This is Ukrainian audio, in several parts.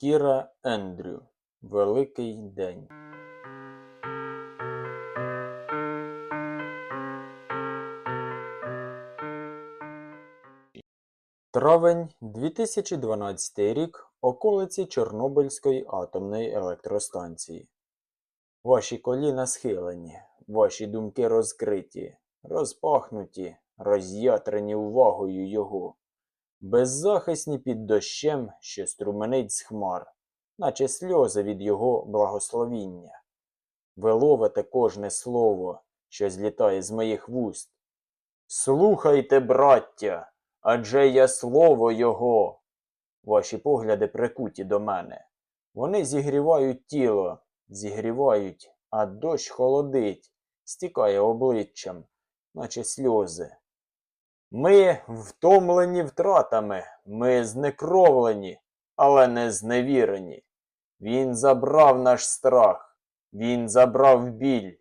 Кіра Ендрю. Великий день. Травень 2012 рік. Околиці Чорнобильської атомної електростанції. Ваші коліна схилені, ваші думки розкриті, розпахнуті, роз'ятрені увагою його, беззахисні під дощем, що струменить з хмар, наче сльози від його благословіння. Ви ловите кожне слово, що злітає з моїх вуст. Слухайте, браття, адже я слово його. Ваші погляди прикуті до мене. Вони зігрівають тіло, зігрівають, а дощ холодить, стікає обличчям, наче сльози. Ми втомлені втратами, ми знекровлені, але не зневірені. Він забрав наш страх, він забрав біль.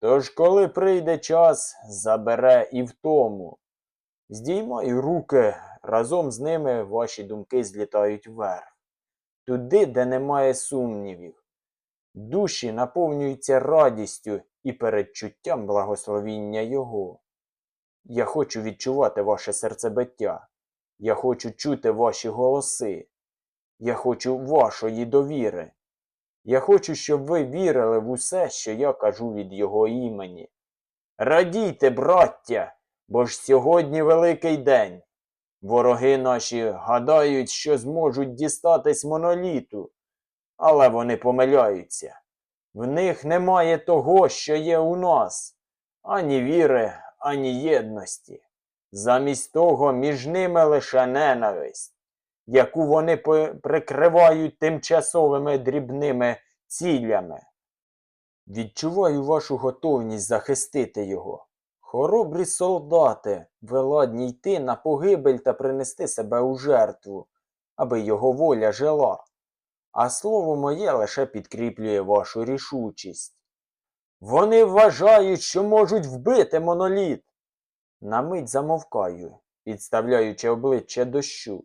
Тож, коли прийде час, забере і втому. Здіймаю руки, разом з ними ваші думки злітають вверх, туди, де немає сумнівів. Душі наповнюються радістю і передчуттям благословіння Його. Я хочу відчувати ваше серцебиття. Я хочу чути ваші голоси. Я хочу вашої довіри. Я хочу, щоб ви вірили в усе, що я кажу від Його імені. Радійте, браття, бо ж сьогодні великий день. Вороги наші гадають, що зможуть дістатись моноліту, але вони помиляються. В них немає того, що є у нас, ані віри, ані єдності. Замість того між ними лише ненависть, яку вони прикривають тимчасовими дрібними цілями. Відчуваю вашу готовність захистити його. Хоробрі солдати, ви ладні йти на погибель та принести себе у жертву, аби його воля жила. А слово моє лише підкріплює вашу рішучість. Вони вважають, що можуть вбити моноліт. На мить замовкаю, підставляючи обличчя дощу.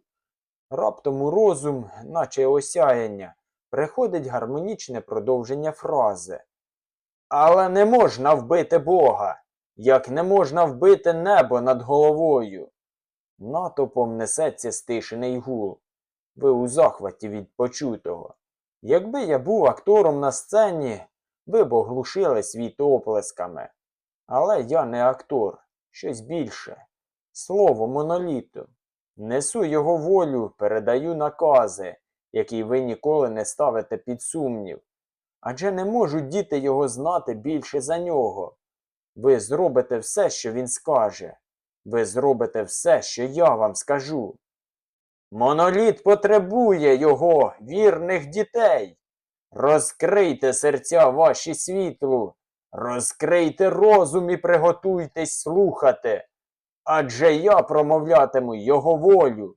Раптом у розум, наче осяяння, приходить гармонічне продовження фрази. Але не можна вбити Бога, як не можна вбити небо над головою. Натопом несеться стишений гул. Ви у захваті від почутого. Якби я був актором на сцені, ви б оглушили світ оплесками. Але я не актор, щось більше. Слово моноліту. Несу його волю, передаю накази, які ви ніколи не ставите під сумнів. Адже не можуть діти його знати більше за нього. Ви зробите все, що він скаже. Ви зробите все, що я вам скажу. Моноліт потребує його, вірних дітей. Розкрийте серця ваші світлу, розкрийте розум і приготуйтесь слухати. Адже я промовлятиму його волю.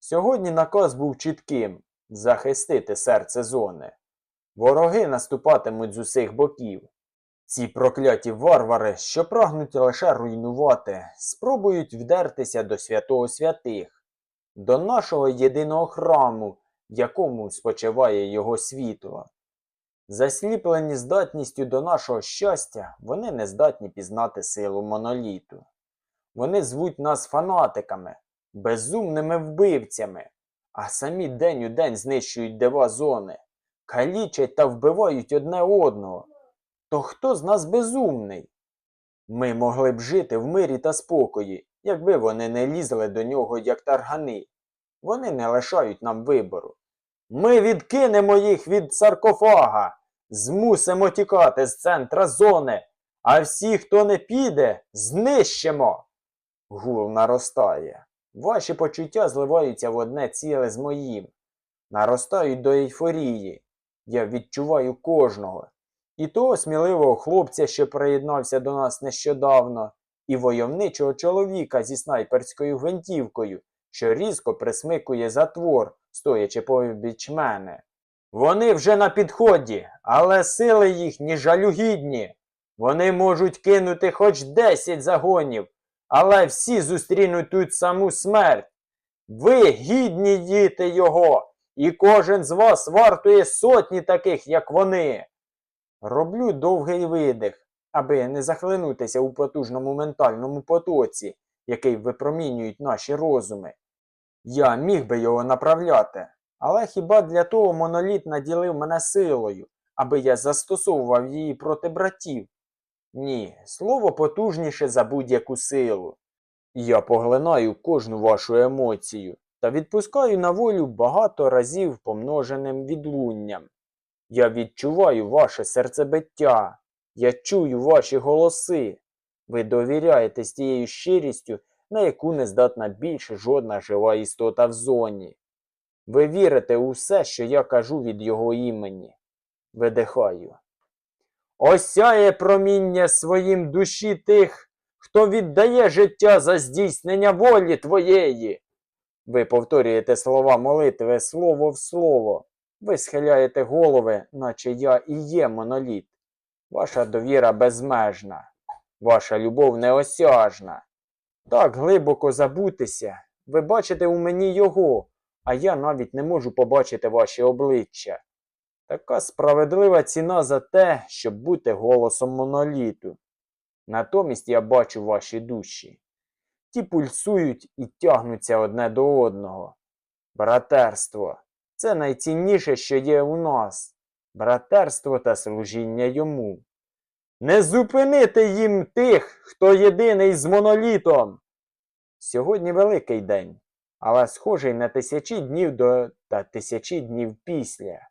Сьогодні наказ був чітким захистити серце зони. Вороги наступатимуть з усіх боків. Ці прокляті варвари, що прагнуть лише руйнувати, спробують вдертися до святого святих, до нашого єдиного храму, якому спочиває його світло. Засліплені здатністю до нашого щастя, вони не здатні пізнати силу моноліту. Вони звуть нас фанатиками, безумними вбивцями, а самі день у день знищують дива зони, калічать та вбивають одне одного. То хто з нас безумний? Ми могли б жити в мирі та спокої, якби вони не лізли до нього, як таргани. Вони не лишають нам вибору. Ми відкинемо їх від саркофага, змусимо тікати з центра зони, а всі, хто не піде, знищимо. Гул наростає. Ваші почуття зливаються в одне ціле з моїм. Наростають до ейфорії. Я відчуваю кожного. І того сміливого хлопця, що приєднався до нас нещодавно, і войовничого чоловіка зі снайперською гвинтівкою, що різко присмикує затвор, стоячи побіч мене. Вони вже на підході, але сили їхні жалюгідні. Вони можуть кинути хоч десять загонів, але всі зустрінуть тут саму смерть. Ви гідні діти його, і кожен з вас вартує сотні таких, як вони. Роблю довгий видих, аби не захлинутися у потужному ментальному потоці, який випромінюють наші розуми. Я міг би його направляти, але хіба для того моноліт наділив мене силою, аби я застосовував її проти братів? Ні, слово потужніше за будь-яку силу. Я поглинаю кожну вашу емоцію та відпускаю на волю багато разів помноженим відлунням. Я відчуваю ваше серцебиття, я чую ваші голоси. Ви довіряєте з тією щирістю, на яку не здатна більше жодна жива істота в зоні. Ви вірите у все, що я кажу від його імені. Видихаю. Осяє проміння своїм душі тих, хто віддає життя за здійснення волі твоєї. Ви повторюєте слова молитви слово в слово. Ви схиляєте голови, наче я і є моноліт. Ваша довіра безмежна, ваша любов неосяжна. Так глибоко забутися. Ви бачите у мені його, а я навіть не можу побачити ваші обличчя. Така справедлива ціна за те, щоб бути голосом моноліту. Натомість я бачу ваші душі. Ті пульсують і тягнуться одне до одного. Братерство це найцінніше, що є у нас. Братерство та служіння йому. Не зупинити їм тих, хто єдиний з монолітом. Сьогодні великий день, але схожий на тисячі днів до та тисячі днів після.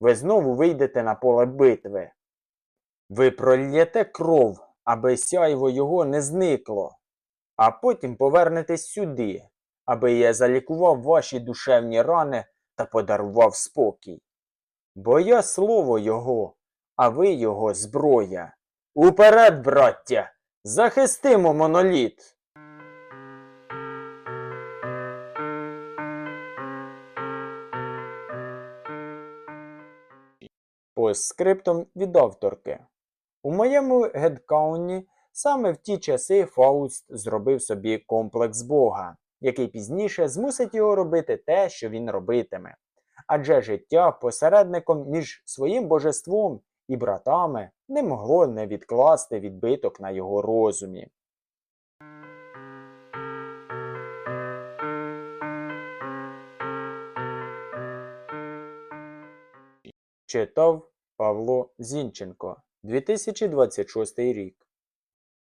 Ви знову вийдете на поле битви. Ви прольєте кров, аби сяйво його не зникло, а потім повернетесь сюди, аби я залікував ваші душевні рани та подарував спокій. Бо я слово його, а ви його зброя. Уперед, браття! Захистимо моноліт! Постскриптом від авторки. У моєму гедкауні саме в ті часи Фауст зробив собі комплекс Бога, який пізніше змусить його робити те, що він робитиме. Адже життя посередником між своїм божеством і братами не могло не відкласти відбиток на його розумі. Читав Павло Зінченко, 2026 рік.